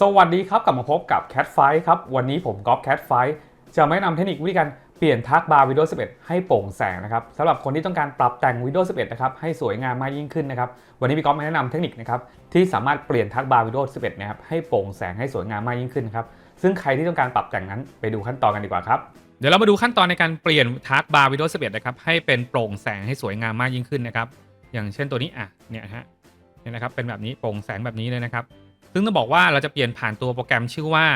สวัสดีครับกลับมาพบกับ Cat Fight ครับ วันนี้ผมก๊อฟ Cat Fight จะมาแนะนำเทคนิควิธีการเปลี่ยนทักบาร์ Windows 11 ให้โปร่งแสงนะครับสำหรับคนที่ต้องการปรับแต่ง Windows 11 นะครับให้สวยงามมากยิ่งขึ้นนะครับวันนี้พี่ก๊อฟมาแนะนำเทคนิคนะครับที่สามารถเปลี่ยนทักบาร์ Windows 11 นะครับให้โปร่งแสงให้สวยงามมากยิ่งขึ้นนครับซึ่งใครที่ต้องการปรับแต่งนั้นไปดูขั้นตอนกันดีกว่าครับเดี๋ยวเรามาดูขั้นตอนในการเปลี่ยนทักบาร์ Windows 11 นะครับให้เป็นโปร่งแสงให้สวยงามมากยิ่งขึ้นนะครับอย่างเช่นตัวนี้อะเนี่ยฮะเนี่ยนะครับเป็นแบบนี้โปร่งแสงแบบนี้เลยนะครับ ซึ่งต้องบอกว่าเราจะเปลี่ยนผ่านตัวโปรแกรมชื่อว่า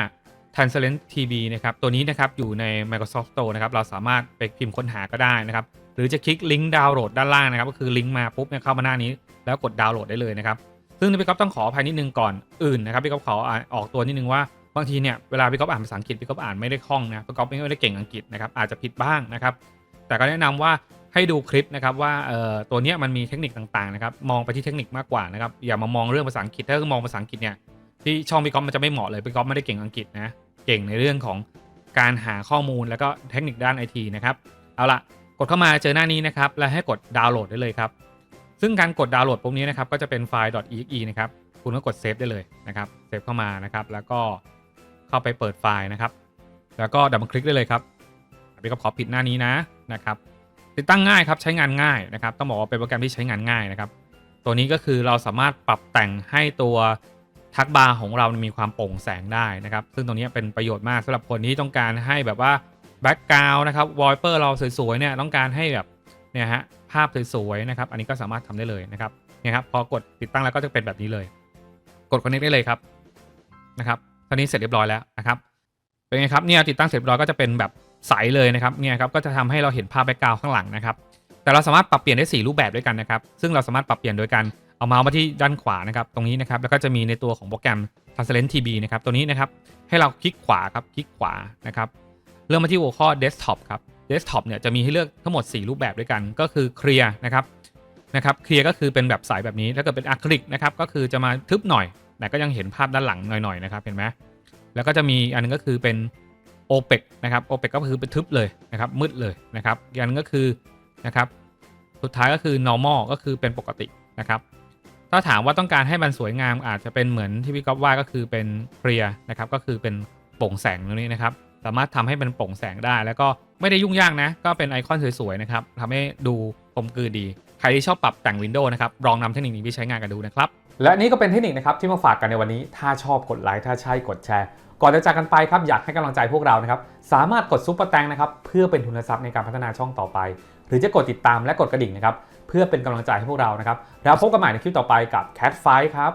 Transparent TV นะครับ ตัวนี้นะครับอยู่ใน Microsoft Store นะครับ เราสามารถไปพิมพ์ค้นหาก็ได้นะครับ หรือจะคลิกลิงก์ดาวน์โหลดด้านล่างนะครับ ก็คือลิงก์มาปุ๊บเนี่ยเข้ามาหน้านี้ แล้วกดดาวน์โหลดได้เลยนะครับ ซึ่งพี่ก๊อฟต้องขออภัยนิดนึงก่อนอื่นนะครับพี่ก๊อฟขอออกตัวนิดนึงว่าบางทีเนี่ยเวลาพี่ก๊อฟอ่านภาษาอังกฤษพี่ก๊อฟอ่านไม่ได้คล่องนะพี่ก๊อฟไม่ได้เก่งอังกฤษนะครับอาจจะผิดบ้างนะครับแต่ก็แนะนำว่า ให้ดูคลิปนะครับว่าตัวนี้มันมีเทคนิคต่างๆนะครับมองไปที่เทคนิคมากกว่านะครับอย่ามามองเรื่องภาษาอังกฤษถ้ามองภาษาอังกฤษเนี่ยที่ช่องพี่ก๊อฟมันจะไม่เหมาะเลยพี่ก๊อฟไม่ได้เก่งอังกฤษนะเก่งในเรื่องของการหาข้อมูลแล้วก็เทคนิคด้านไอทีนะครับเอาละกดเข้ามาเจอหน้านี้นะครับแล้วให้กดดาวน์โหลดได้เลยครับซึ่งการกดดาวน์โหลดปุ๊บนี้นะครับก็จะเป็นไฟล์ .exe นะครับคุณก็กดเซฟได้เลยนะครับเซฟเข้ามานะครับแล้วก็เข้าไปเปิดไฟล์นะครับ แล้วก็ดับเบิลคลิกได้เลยครับพี่ก๊อฟขอปิดหน้านี้นะนะครับ ติดตั้งง่ายครับใช้งานง่ายนะครับ ต้องบอกว่าเป็นโปรแกรมที่ใช้งานง่ายนะครับ ตัวนี้ก็คือเราสามารถปรับแต่งให้ตัวทักบาร์ของเรามีความโปร่งแสงได้นะครับ ซึ่งตรงนี้เป็นประโยชน์มากสำหรับคนที่ต้องการให้แบบว่าแบ็กกราวน์นะครับวอลเปอร์เราสวยๆเนี่ยต้องการให้แบบเนี่ยฮะภาพสวยๆนะครับ อันนี้ก็สามารถทำได้เลยนะครับเนี่ยครับพอกดติดตั้งแล้วก็จะเป็นแบบนี้เลย กด connect ได้เลยครับนะครับตอนนี้เสร็จเรียบร้อยแล้วนะครับเป็นไงครับเนี่ยติดตั้งเสร็จเรียบร้อยก็จะเป็นแบบ ใสเลยนะครับเนี่ยครับก็จะทำให้เราเห็นภาพแบ็กกราวข้างหลังนะครับแต่เราสามารถปรับเปลี่ยนได้ 4 รูปแบบด้วยกันนะครับซึ่งเราสามารถปรับเปลี่ยนโดยการเอาเมาส์มาที่ด้านขวานะครับตรงนี้นะครับแล้วก็จะมีในตัวของโปรแกรม Transparent TV นะครับตัวนี้นะครับให้เราคลิกขวาครับคลิกขวานะครับเริ่มมาที่หัวข้อ Desktop ครับ Desktop เนี่ยจะมีให้เลือกทั้งหมด 4 รูปแบบด้วยกันก็คือเคลียร์นะครับนะครับเคลียร์ก็คือเป็นแบบใสแบบนี้ถ้าเกิดเป็นอะคริลิกนะครับก็คือจะมาทึบหน่อย แต่ก็ยังเห็นภาพด้านหลังหน่อยๆนะครับเห็นไหมแล้วก็จะมีอันนึงก็คือเป็น OPEC นะครับ OPEC ก็คือเป็นทึบเลยนะครับมืดเลยนะครับอีกอันนึงก็คือนะครับสุดท้ายก็คือ normal ก็คือเป็นปกตินะครับถ้าถามว่าต้องการให้มันสวยงามอาจจะเป็นเหมือนที่พี่ก๊อฟว่าก็คือเป็นเคลียร์นะครับก็คือเป็นโปร่งแสงตรงนี้นะครับสามารถทำให้มันโปร่งแสงได้ แล้วก็ไม่ได้ยุ่งยากนะ ก็เป็นไอคอนสวยๆนะครับทำให้ดูกลมกลืนดี ใครที่ชอบปรับแต่ง Windows นะครับลองนำเทคนิคนี้ไปใช้งานกันดูนะครับ และนี่ก็เป็นเทคนิคนะครับที่มาฝากกันในวันนี้ ถ้าชอบกดไลค์ถ้าใช่กดแชร์ ก่อนจะจากกันไปครับอยากให้กำลังใจพวกเรานะครับสามารถกดซุปเปอร์แตงนะครับเพื่อเป็นทุนทรัพย์ในการพัฒนาช่องต่อไป หรือจะกดติดตามและกดกระดิ่งนะครับเพื่อเป็นกำลังใจให้พวกเรานะครับแล้วพบกันใหม่ในคลิปต่อไปกับ Cat Fight ครับ